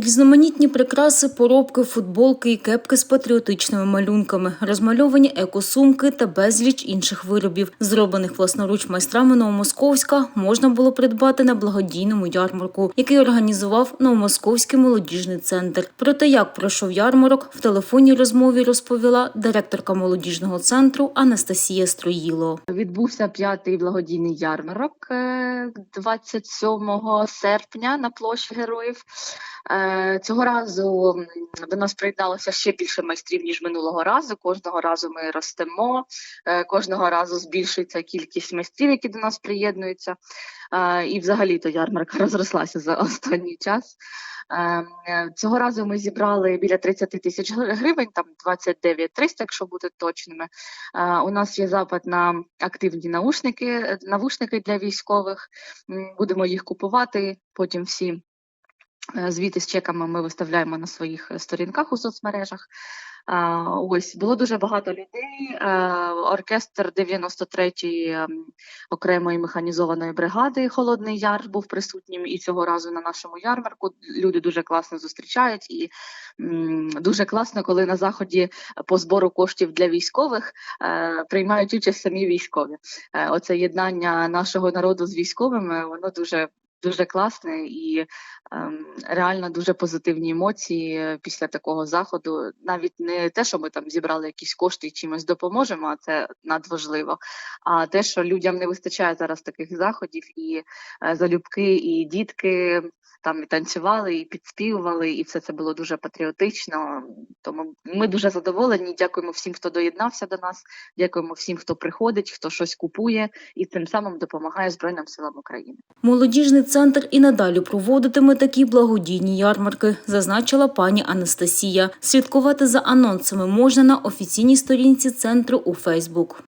Різноманітні прикраси, поробки, футболки і кепки з патріотичними малюнками, розмальовані екосумки та безліч інших виробів, зроблених власноруч майстрами Новомосковська, можна було придбати на благодійному ярмарку, який організував Новомосковський молодіжний центр. Про те, як пройшов ярмарок, в телефонній розмові розповіла директорка молодіжного центру Анастасія Строїло. Відбувся п'ятий благодійний ярмарок е, 27 серпня на площі героїв. Цього разу до нас приєдналося ще більше майстрів ніж минулого разу. Кожного разу ми ростемо, е, кожного разу збільшується кількість майстрів, які до нас приєднуються. Е, І взагалі то ярмарка розрослася за останній час. Е, е, Цього разу ми зібрали біля 30 тисяч гривень, там 29 300, якщо бути точними. У нас є запит на активні наушники, навушники для військових. Будемо їх купувати. Потім всі звіти з чеками ми виставляємо на своїх е, сторінках у соцмережах. Ось було дуже багато людей. Е, Оркестр 93-ї ем, окремої механізованої бригади Холодний Яр був присутнім і цього разу на нашому ярмарку. Люди дуже класно зустрічають і дуже класно, коли на заході по збору коштів для військових е, приймають участь самі військові. Е, Оце єднання нашого народу з військовими, воно дуже. Дуже класне і ем, реально дуже позитивні емоції е, після такого заходу. Навіть не те, що ми там зібрали якісь кошти і чимось допоможемо, а це надважливо. А те, що людям не вистачає зараз таких заходів, і е, залюбки, і дітки там і танцювали, і підспівували, і все це було дуже патріотично. Тому ми дуже задоволені. Дякуємо всім, хто доєднався до нас. Дякуємо всім, хто приходить, хто щось купує, і тим самим допомагає Збройним силам України. Молодіжний центр і надалі проводитиме такі благодійні ярмарки, зазначила пані Анастасія. Слідкувати за анонсами можна на офіційній сторінці центру у Фейсбук.